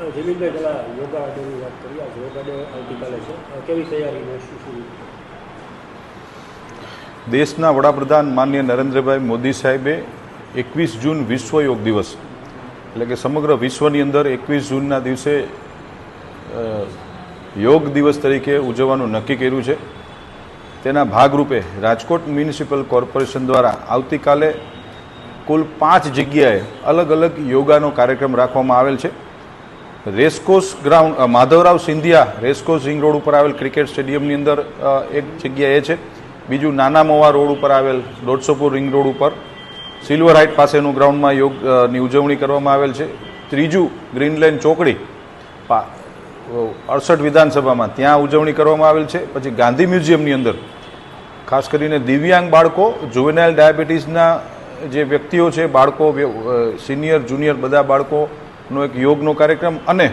જમીનભાઈ, પેલા યોગા ડેની વાત કરી. આજે યોગા ડે આવતીકાલે છે. કેવી તૈયારી શું શું દેશના વડાપ્રધાન માન્ય નરેન્દ્રભાઈ મોદી સાહેબે એકવીસ જૂન વિશ્વ યોગ દિવસ, એટલે કે સમગ્ર વિશ્વની અંદર એકવીસ જૂનના દિવસે યોગ દિવસ તરીકે ઉજવવાનું નક્કી કર્યું છે. તેના ભાગરૂપે રાજકોટ મ્યુનિસિપલ કોર્પોરેશન દ્વારા આવતીકાલે કુલ પાંચ જગ્યાએ અલગ અલગ યોગાનો કાર્યક્રમ રાખવામાં આવેલ છે. Racecourse ground Madhavrao Scindia racecourse ring road ઉપર આવેલ ક્રિકેટ સ્ટેડિયમની અંદર એક જગ્યા એ છે. બીજું નાના મોવા રોડ ઉપર આવેલ દોઢસોપુર રિંગ રોડ ઉપર સિલ્વર હાઇટ પાસેનું ગ્રાઉન્ડમાં યોગની ઉજવણી કરવામાં આવેલ છે. ત્રીજું ગ્રીનલેન્ડ ચોકડી, પા અડસઠ વિધાનસભામાં ત્યાં ઉજવણી કરવામાં આવેલ છે. પછી ગાંધી મ્યુઝિયમની અંદર, ખાસ કરીને દિવ્યાંગ બાળકો, જુવેનાઇલ ડાયાબિટીસના જે વ્યક્તિઓ છે, બાળકો સિનિયર, જુનિયર બધા બાળકોનો એક યોગનો કાર્યક્રમ અને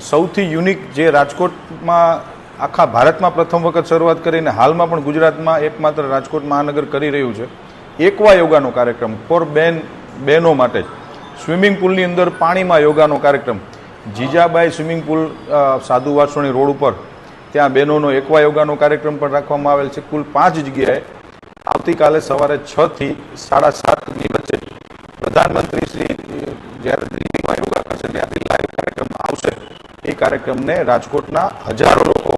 સૌથી યુનિક જે રાજકોટમાં આખા ભારતમાં પ્રથમ વખત શરૂઆત કરીને હાલમાં પણ ગુજરાતમાં એકમાત્ર રાજકોટ મહાનગર કરી રહ્યું છે. એકવા યોગાનો કાર્યક્રમ, ફોર બેન, બહેનો માટે જ. સ્વિમિંગ પુલની અંદર પાણીમાં યોગાનો કાર્યક્રમ. જીજાબાઈ સ્વિમિંગ પુલ સાધુ વાસણી રોડ ઉપર. ત્યાં બહેનોનો એકવા યોગાનો કાર્યક્રમ પણ રાખવામાં આવેલ છે. કુલ પાંચ જગ્યાએ આવતીકાલે સવારે છથી સાડા સાતની વચ્ચે પ્રધાનમંત્રી શ્રી જ્યારે કરશે ત્યાંથી લાઈવ કાર્યક્રમ આવશે. એ કાર્યક્રમને રાજકોટના હજારો લોકો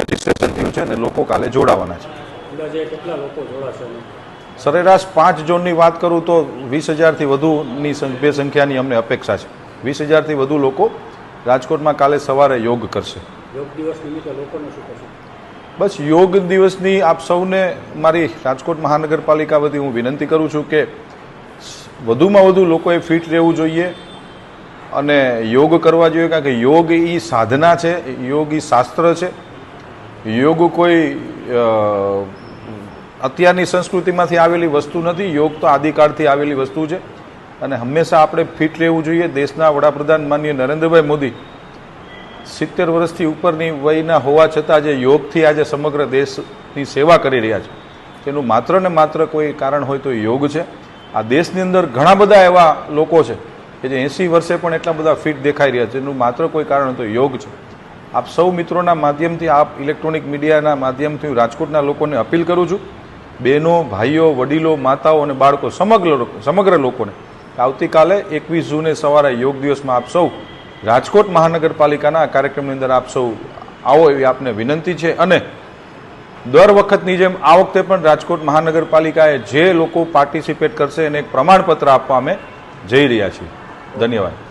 રજીસ્ટ્રેશન થયું છે અને લોકો કાલે જોડાવાના છે. સરેરાશ પાંચ ઝોનની વાત કરું તો વીસ હજારથી વધુની બે સંખ્યાની અમને અપેક્ષા છે. વીસ હજારથી વધુ લોકો રાજકોટમાં કાલે સવારે યોગ કરશે. યોગ દિવસ નિમિત્તે લોકોને શું કહેશો બસ યોગ દિવસની આપ સૌને મારી રાજકોટ મહાનગરપાલિકા વતી હું વિનંતી કરું છું કે વધુમાં વધુ લોકોએ ફિટ રહેવું જોઈએ. અને યોગ કરવા જોઈએ કારણ કે યોગ એ સાધના છે, યોગ એ શાસ્ત્ર છે. યોગ કોઈ અત્યારની સંસ્કૃતિમાંથી આવેલી વસ્તુ નથી, યોગ તો આદિકાળથી આવેલી વસ્તુ છે. અને હંમેશા આપણે ફિટ રહેવું જોઈએ. દેશના વડાપ્રધાન માનનીય નરેન્દ્રભાઈ મોદી સિત્તેર વર્ષથી ઉપરની વયના હોવા છતાં જે યોગથી આજે સમગ્ર દેશની સેવા કરી રહ્યા છે. તેનું માત્ર ને માત્ર કોઈ કારણ હોય તો યોગ છે. આ દેશની અંદર ઘણા બધા એવા લોકો છે. કે જે એંસી વર્ષે પણ એટલા બધા ફિટ દેખાઈ રહ્યા છે, એનું માત્ર કોઈ કારણ તો યોગ છે. આપ સૌ મિત્રોના માધ્યમથી, આપ ઇલેક્ટ્રોનિક મીડિયાના માધ્યમથી રાજકોટના લોકોને અપીલ કરું છું, બહેનો, ભાઈઓ, વડીલો, માતાઓ અને બાળકો, સમગ્ર સમગ્ર લોકોને આવતીકાલે એકવીસ જૂને સવારે યોગ દિવસમાં આપ સૌ રાજકોટ મહાનગરપાલિકાના કાર્યક્રમની અંદર આપ સૌ આવો એવી આપને વિનંતી છે અને દર વખતની જેમ આ વખતે પણ રાજકોટ મહાનગરપાલિકાએ જે લોકો પાર્ટિસિપેટ કરશે એને એક પ્રમાણપત્ર આપવા અમે જઈ રહ્યા છીએ. ધન્યવાદ.